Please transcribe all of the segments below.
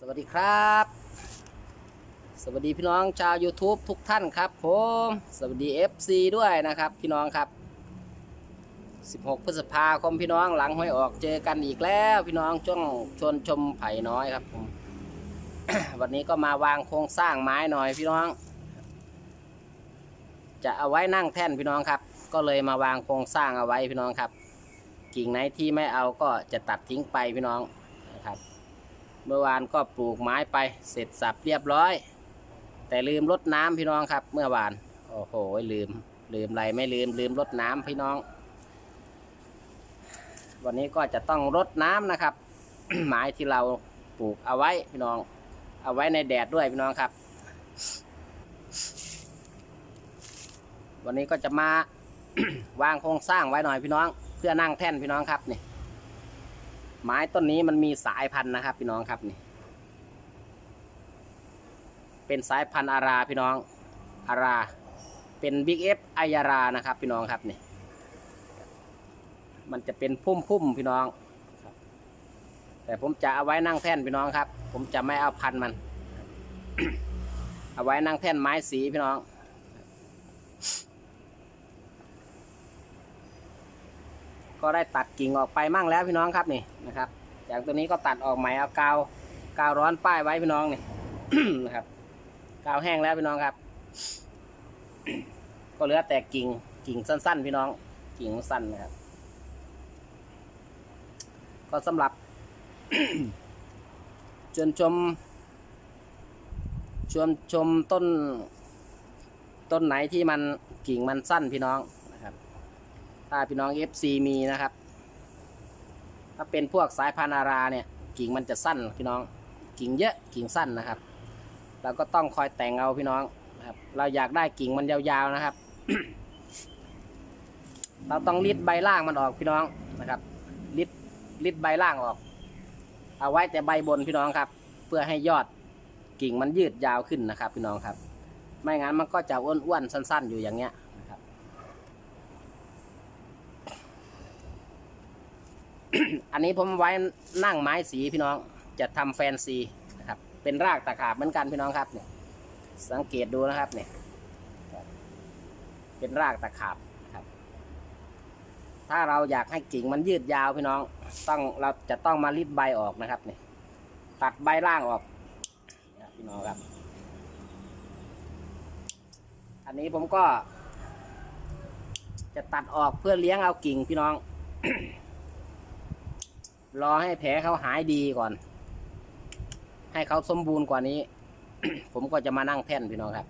สวัสดีครับ สวัสดีพี่น้องชาว YouTube ทุกท่านครับผมสวัสดี FC ด้วยนะครับพี่น้องครับ 16 พฤษภาคมพี่น้องหลังห้อยออกเจอกันอีกแล้วพี่น้องช่วงชวนชมไผ่น้อยครับผมวันนี้ก็มาวางโครงสร้างไม้หน่อยพี่น้อง จะเอาไว้นั่งแท่นพี่น้องครับ ก็เลยมาวางโครงสร้างเอาไว้พี่น้องครับ กิ่งไหนที่ไม่เอาก็จะตัดทิ้งไปพี่น้องนะครับ เมื่อวานก็ปลูกไม้ไปเสร็จสับเรียบร้อย แต่ลืมรดน้ำพี่น้องครับ เมื่อวาน โอ้โหลืม ลืมอะไรไม่ลืมลืมรดน้ำพี่น้อง วันนี้ก็จะต้องรดน้ำนะครับ ไม้ที่เราปลูกเอาไว้พี่น้อง เอาไว้ในแดดด้วยพี่น้องครับ วันนี้ก็จะมาวางโครงสร้างไว้หน่อยพี่น้อง เพื่อนั่งแท่นพี่น้องครับนี่ ไม้ต้นนี้มันมีสายพันธุ์นะครับ พี่น้องครับนี่ เป็นสายพันธุ์อาราพี่น้องอารา เป็นบิ๊กเอฟไอยารานะครับ พี่น้องครับนี่มันจะเป็นพุ่มพุ่มพี่น้องแต่ผมจะเอาไว้นั่งแท่นพี่น้องครับ ผมจะไม่เอาพันธุ์มัน เอาไว้นั่งแท่นไม้สีพี่น้อง ก็ได้ตัดกิ่งออกไปมั่งแล้วพี่น้องครับนี่นะครับจากตัวนี้ก็ตัดออกใหม่เอากาวกาวร้อนป้ายไว้พี่น้องนี่นะครับกาวแห้งแล้วพี่น้องครับ ก็เหลือแต่กิ่งกิ่งสั้น ๆ พี่น้อง กิ่งสั้นนะครับ ก็สำหรับชวนชมชวนชมต้น ต้นไหนที่มันกิ่งมันสั้นพี่น้อง ถ้าพี่น้อง FC มีนะครับ ถ้าเป็นพวกสายพันาราเนี่ย กิ่งมันจะสั้นพี่น้อง กิ่งเยอะกิ่งสั้นนะครับ เราก็ต้องคอยแต่งเอาพี่น้องนะครับเราอยากได้กิ่งมันยาวๆนะครับ เราต้องรีดใบล่างมันออกพี่น้องนะครับรีดรีดใบล่างออก เอาไว้แต่ใบบนพี่น้องครับ เพื่อให้ยอดกิ่งมันยืดยาวขึ้นนะครับ พี่น้องครับ ไม่งั้นมันก็จะอ้วนๆสั้น ๆ อยู่อย่างเงี้ยนะครับ อันนี้ผมไว้นั่งไม้สีพี่น้องจะทำแฟนซีนะครับ เป็นรากตะขาบเหมือนกันพี่น้องครับเนี่ยสังเกตดูนะครับเนี่ยเป็นรากตะขาบครับ ถ้าเราอยากให้กิ่งมันยืดยาวพี่น้อง ต้องเราจะต้องมารีดใบออกนะครับเนี่ยตัดใบล่างออกพี่น้องครับ อันนี้ผมก็ จะตัดออกเพื่อเลี้ยงเอากิ่งพี่น้อง รอให้แผลเขาหายดีก่อน ให้เขาสมบูรณ์กว่านี้ ผมก็จะมานั่งแท่นพี่น้องครับ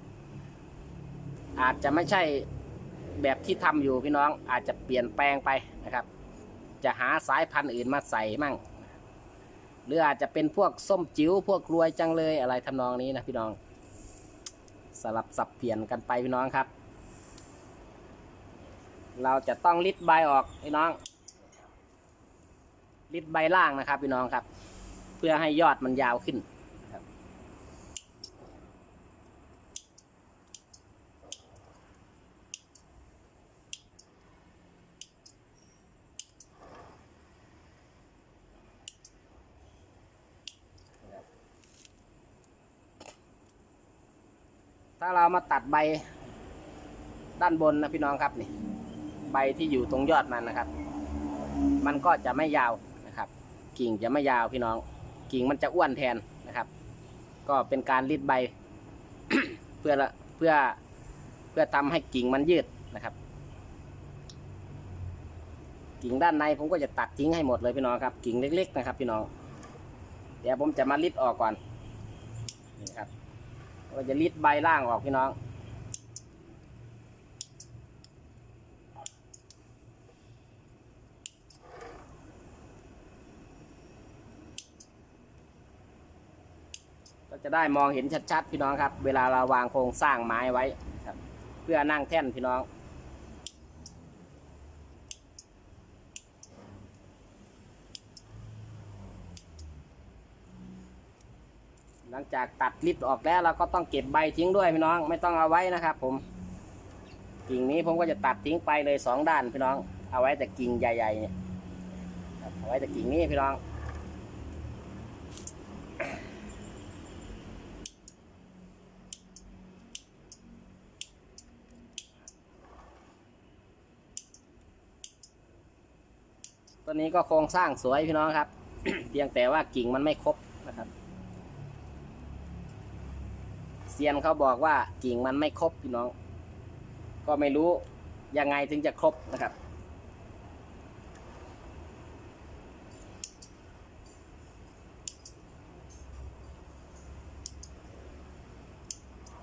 อาจจะไม่ใช่แบบที่ทำอยู่พี่น้อง อาจจะเปลี่ยนแปลงไปนะครับ จะหาสายพันธุ์อื่นมาใส่มั่ง หรืออาจจะเป็นพวกส้มจิ๋วพวกรวยจังเลยอะไรทำนองนี้นะพี่น้อง สลับสับเปลี่ยนกันไปพี่น้องครับ เราจะต้องลิดใบออกพี่น้อง ลิดใบล่างนะครับพี่น้องครับ เพื่อให้ยอดมันยาวขึ้นถ้าเรามาตัดใบด้านบนนะพี่น้องครับนี่ ใบที่อยู่ตรงยอดมันนะครับ มันก็จะไม่ยาว กิ่งจะไม่ยาวพี่น้อง กิ่งมันจะอ้วนแทนนะครับ ก็เป็นการรีดใบ เพื่อเพื่อเพื่อทำให้กิ่งมันยืดนะครับ กิ่งด้านในผมก็จะตัดทิ้งให้หมดเลยพี่น้องครับ กิ่งเล็ก ๆ นะครับ พี่น้อง เดี๋ยวผมจะมารีดออกก่อนนี่ครับก็จะรีดใบล่างออกพี่น้อง จะได้มองเห็นชัดๆพี่น้องครับ เวลาเราวางโครงสร้างไม้ไว้ครับ เพื่อนั่งแท่นพี่น้อง หลังจากตัดลิดออกแล้วเราก็ต้องเก็บใบทิ้งด้วยพี่น้อง ไม่ต้องเอาไว้นะครับ ผมกิ่งนี้ผมก็จะตัดทิ้งไปเลยสองด้านพี่น้อง เอาไว้แต่กิ่งใหญ่ๆเนี่ยเอาไว้แต่กิ่งนี้พี่น้อง ต้นนี้ก็โครงสร้างสวยพี่น้องครับ เพียงแต่ว่ากิ่งมันไม่ครบนะครับเซียนเขาบอกว่ากิ่งมันไม่ครบพี่น้อง ก็ไม่รู้ยังไงถึงจะครบนะครับ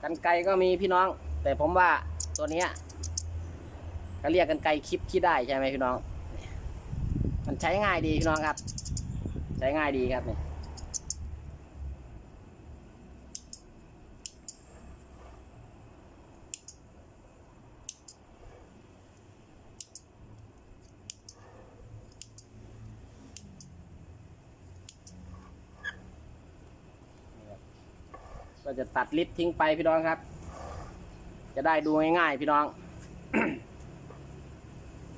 กันไกรก็มีพี่น้อง แต่ผมว่าตัวนี้ยก็เรียกกันไกรคลิปที่ได้ใช่ไหมพี่น้อง ใช้ง่ายดีพี่น้องครับ ใช้ง่ายดีครับนี่ก็จะตัดลิฟทิ้งไปพี่น้องครับ จะได้ดูง่ายๆพี่น้อง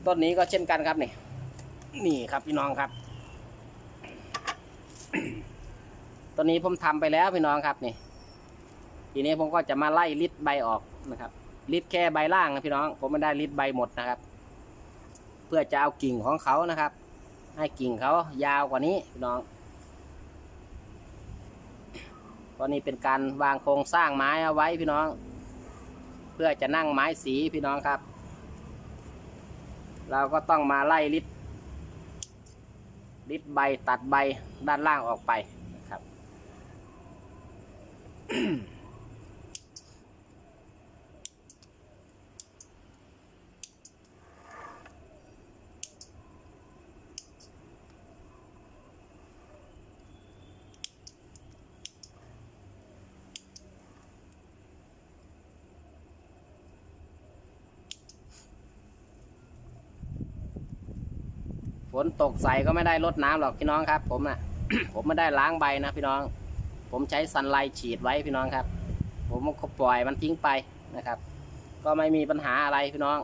ต้นนี้ก็เช่นกันครับนี่ นี่ครับพี่น้องครับ ตอนนี้ผมทำไปแล้วพี่น้องครับนี่ ทีนี้ผมก็จะมาไล่ลิดใบออกนะครับลิดแค่ใบล่างนะพี่น้อง ผมไม่ได้ลิดใบหมดนะครับ เพื่อจะเอากิ่งของเขานะครับ ให้กิ่งเขายาวกว่านี้พี่น้องตอนนี้เป็นการวางโครงสร้างไม้เอาไว้พี่น้อง เพื่อจะนั่งไม้สีพี่น้องครับ เราก็ต้องมาไล่ลิด ลิดใบตัดใบด้านล่างออกไปนะครับ นตกใส่ก็ไม่ได้ลดน้ำหรอกพี่น้องครับ ผมน่ะผมไม่ได้ล้างใบนะพี่น้อง ผมใช้ซันไลฉีดไว้พี่น้องครับ ผมก็ปล่อยมันทิ้งไปนะครับ ก็ไม่มีปัญหาอะไรพี่น้อง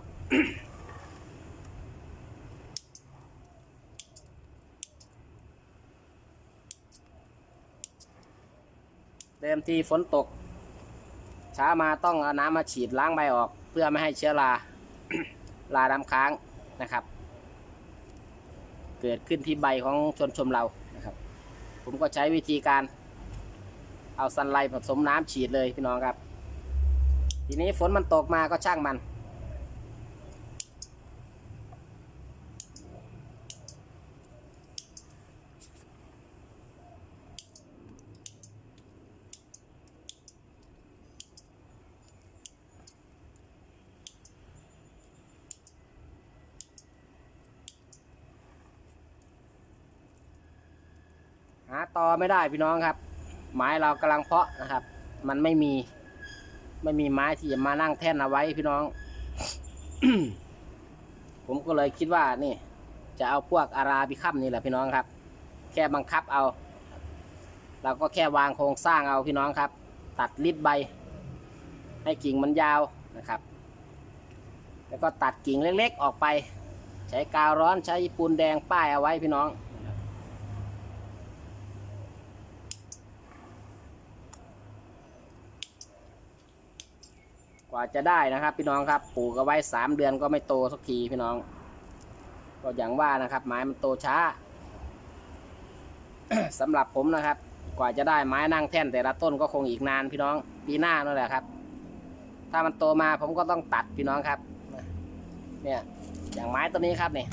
เดิมทีฝนตก ช้ามาต้องเอาน้ำมาฉีดล้างใบออก เพื่อไม่ให้เชื้อราลาดำค้างนะครับ เกิดขึ้นที่ใบของชนชมเรานะครับ ผมก็ใช้วิธีการเอาสันไลผสมน้ำฉีดเลยพี่น้องครับ ทีนี้ฝนมันตกมาก็ช่างมัน ต่อไม่ได้พี่น้องครับ ไม้เรากำลังเพาะนะครับ มันไม่มี ไม่มีไม้ที่จะมานั่งแท่นเอาไว้พี่น้อง ผมก็เลยคิดว่านี่ จะเอาพวกอาราบิคัมนี่แหละพี่น้องครับ แค่บังคับเอาเราก็แค่วางโครงสร้างเอาพี่น้องครับ ตัดริบใบ ให้กิ่งมันยาวนะครับ แล้วก็ตัดกิ่งเล็กๆออกไป ใช้กาวร้อนใช้ปูนแดงป้ายเอาไว้พี่น้อง กว่าจะได้นะครับ พี่น้องครับปลูกเอาไว้สามเดือนก็ไม่โตสักทีพี่น้อง ก็อย่างว่านะครับ ไม้มันโตช้าสำหรับผมนะครับ กว่าจะได้ไม้นั่งแท่นแต่ละต้นก็คงอีกนานพี่น้องปีหน้านั่นแหละครับ ถ้ามันโตมาผมก็ต้องตัดพี่น้องครับ เนี่ย อย่างไม้ต้นนี้ครับเนี่ย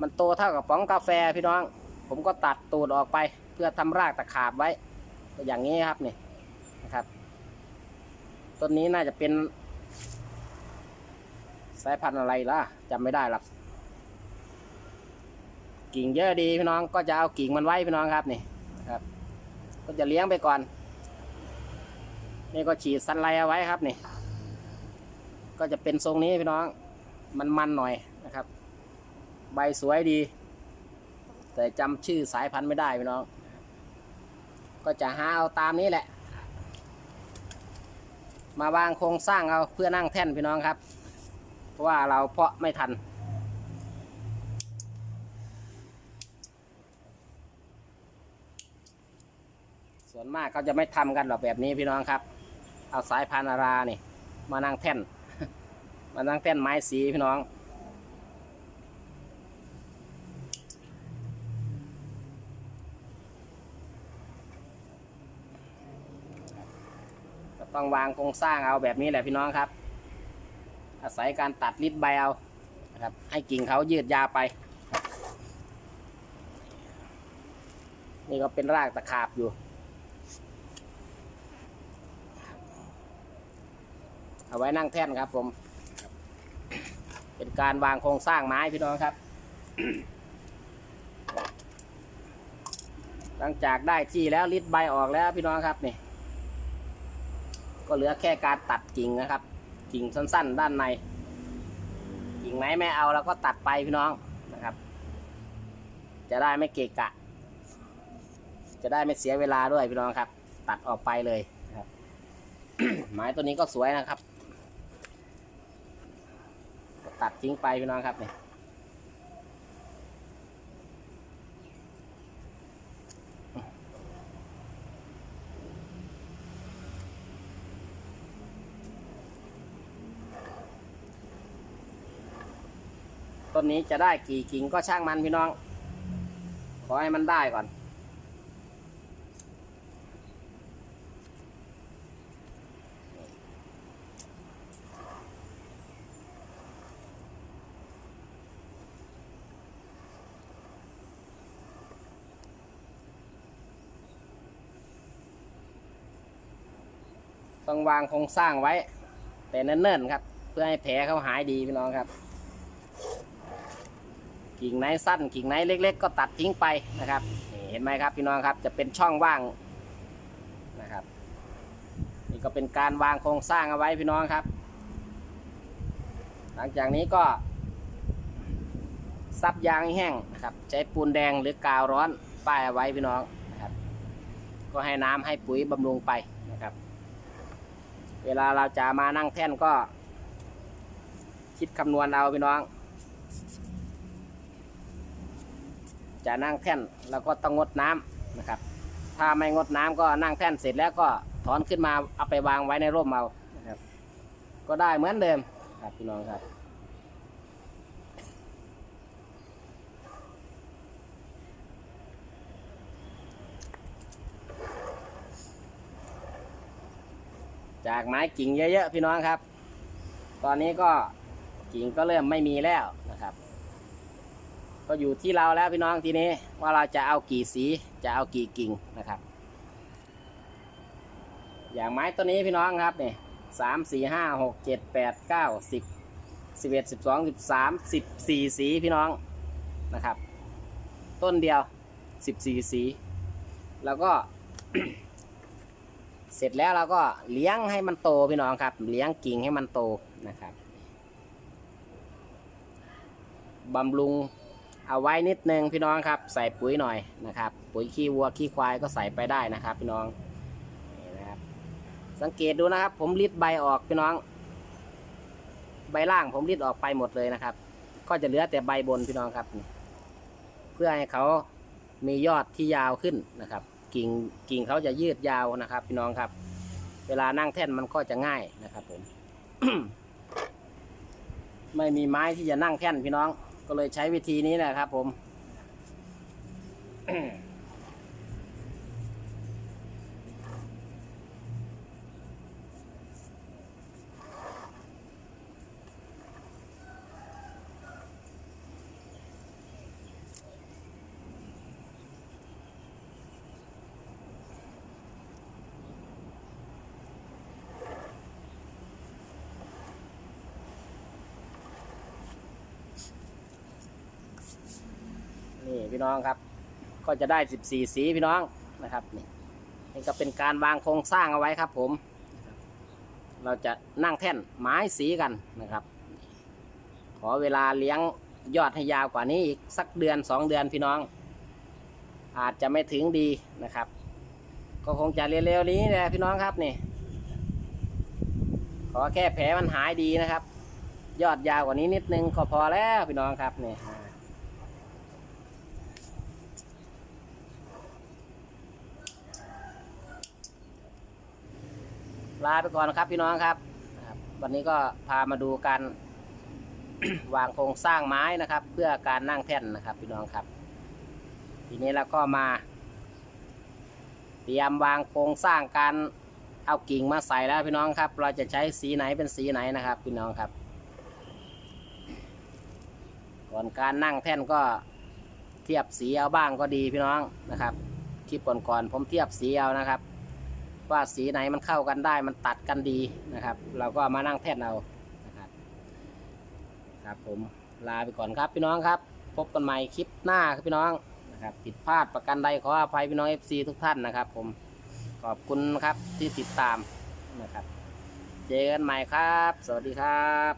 มันโตเท่ากับป๋องกาแฟพี่น้อง ผมก็ตัดตูดออกไป เพื่อทำรากตะขาบไว้อย่างนี้ครับเนี่ย ต้นนี้น่าจะเป็น สายพันธุ์อะไรล่ะจำไม่ได้หรอกกิ่งเยอะดีพี่น้องก็จะเอากิ่งมันไว้พี่น้องครับนี่ครับ ก็จะเลี้ยงไปก่อน นี่ก็ฉีดซันไลเอาไว้ครับนี่ ก็จะเป็นทรงนี้พี่น้องมันมันหน่อยนะครับ ใบสวยดี แต่จำชื่อสายพันธุ์ไม่ได้พี่น้อง ก็จะหาเอาตามนี้แหละ มาวางโครงสร้างเอาเพื่อนั่งแท่นพี่น้องครับ เพราะว่าเราเพาะไม่ทัน ส่วนมากเขาจะไม่ทำกันหรอกแบบนี้พี่น้องครับ เอาสายพานารานี่ มานั่งแท่น มานั่งแท่นไม้สีพี่น้อง ต้องวางโครงสร้างเอาแบบนี้แหละพี่น้องครับ อาศัยการตัดริดใบเอานะครับ ให้กิ่งเขายืดยาวไป นี่ก็เป็นรากตะขาบอยู่ เอาไว้นั่งแท่นครับผม เป็นการวางโครงสร้างไม้พี่น้องครับหลังจากได้ที่แล้วริดใบออกแล้วพี่น้องครับนี่ ก็เหลือแค่การตัดกิ่งนะครับ กิ่งสั้น ๆ ด้านใน กิ่งไหนไม่เอาเราก็ตัดไปพี่น้องนะครับ จะได้ไม่เกะกะ จะได้ไม่เสียเวลาด้วยพี่น้องครับ ตัดออกไปเลยครับไม้ตัวนี้ก็สวยนะครับ ตัดทิ้งไปพี่น้องครับเนี่ย ต้นนี้จะได้กี่กิ่งก็ช่างมันพี่น้อง ขอให้มันได้ก่อน ต้องวางโครงสร้างไว้ แต่เนิ่นๆครับ เพื่อให้แผลเขาหายดีพี่น้องครับ กิ่งไหนสั้น กิ่งไหนเล็ก ๆ ก็ตัดทิ้งไปนะครับเห็นไหมครับพี่น้องครับจะเป็นช่องว่างนะครับ นี่ก็เป็นการวางโครงสร้างเอาไว้พี่น้องครับ หลังจากนี้ก็ ซับยางแห้งนะครับ ใช้ปูนแดงหรือกาวร้อนป้ายเอาไว้พี่น้องนะครับ ก็ให้น้ำให้ปุ๋ยบำรุงไปนะครับ เวลาเราจะมานั่งแท่นก็ คิดคำนวณเอาพี่น้อง จะนั่งแท่นเราก็ต้องงดน้ำนะครับ ถ้าไม่งดน้ำก็นั่งแท่นเสร็จแล้วก็ถอนขึ้นมาเอาไปวางไว้ในร่มเอานะครับ ก็ได้เหมือนเดิมครับพี่น้องครับจากไม้กิ่งเยอะๆพี่น้องครับ ตอนนี้ก็กิ่งก็เริ่มไม่มีแล้ว ก็อยู่ที่เราแล้วพี่น้องทีนี้ว่าเราจะเอากี่สีจะเอากี่กิ่งนะครับ อย่างไม้ตัวนี้พี่น้องครับเนี่ยสามสี่ห้าหกเจ็ดแปดเก้าสิบสิบเอ็ดสิบสองสิบสามสิบสี่สีพี่น้องนะครับ ต้นเดียวสิบสี่สี แล้วก็ เสร็จแล้วเราก็เลี้ยงให้มันโตพี่น้องครับ เลี้ยงกิ่งให้มันโตนะครับบำรุง เอาไว้นิดนึงพี่น้องครับ ใส่ปุ๋ยหน่อยนะครับ ปุ๋ยขี้วัวขี้ควายก็ใส่ไปได้นะครับ พี่น้องนี่นะครับ สังเกตดูนะครับ ผมริดใบออกพี่น้อง ใบล่างผมริดออกไปหมดเลยนะครับ ก็จะเหลือแต่ใบบนพี่น้องครับ เพื่อให้เขามียอดที่ยาวขึ้นนะครับ กิ่งกิ่งเขาจะยืดยาวนะครับ พี่น้องครับ เวลานั่งแท่นมันก็จะง่ายนะครับ ผม ไม่มีไม้ที่จะนั่งแท่นพี่น้อง ก็เลยใช้วิธีนี้นะครับผม นี่พี่น้องครับ ก็จะได้ 14 สีพี่น้องนะครับนี่นี่ก็เป็นการวางโครงสร้างเอาไว้ครับ ผม เราจะนั่งแท่นไม้สีกันนะครับ ขอเวลาเลี้ยงยอดให้ยาวกว่านี้อีกสักเดือนสองเดือนพี่น้อง อาจจะไม่ถึงดีนะครับ ก็คงจะเร็วๆนี้แหละพี่น้องครับนี่ ขอแค่แผลมันหายดีนะครับ ยอดยาวกว่านี้นิดนึงก็พอแล้วพี่น้องครับนี่ ลาไปก่อนนะครับพี่น้องครับนะครับวันนี้ก็พามาดูการวางโครงสร้างไม้นะครับ เพื่อการนั่งแท่นนะครับพี่น้องครับ ทีนี้เราก็มา เตรียมวางโครงสร้างการเอากิ่งมาใส่แล้วพี่น้องครับ เราจะใช้สีไหนเป็นสีไหนนะครับ พี่น้องครับ ก่อนการนั่งแท่นก็เทียบสีเอาบ้างก็ดีพี่น้องนะครับคลิปก่อนๆผมเทียบสีเอานะครับ ว่าสีไหนมันเข้ากันได้มันตัดกันดีนะครับ เราก็มานั่งแท่นเอานะครับครับผมลาไปก่อนครับพี่น้องครับ พบกันใหม่คลิปหน้าครับพี่น้องนะครับผิดพลาดประกันใดขออภัยพี่น้อง FC ทุกท่านนะครับ ผมขอบคุณครับที่ติดตามนะครับ เจอกันใหม่ครับ สวัสดีครับ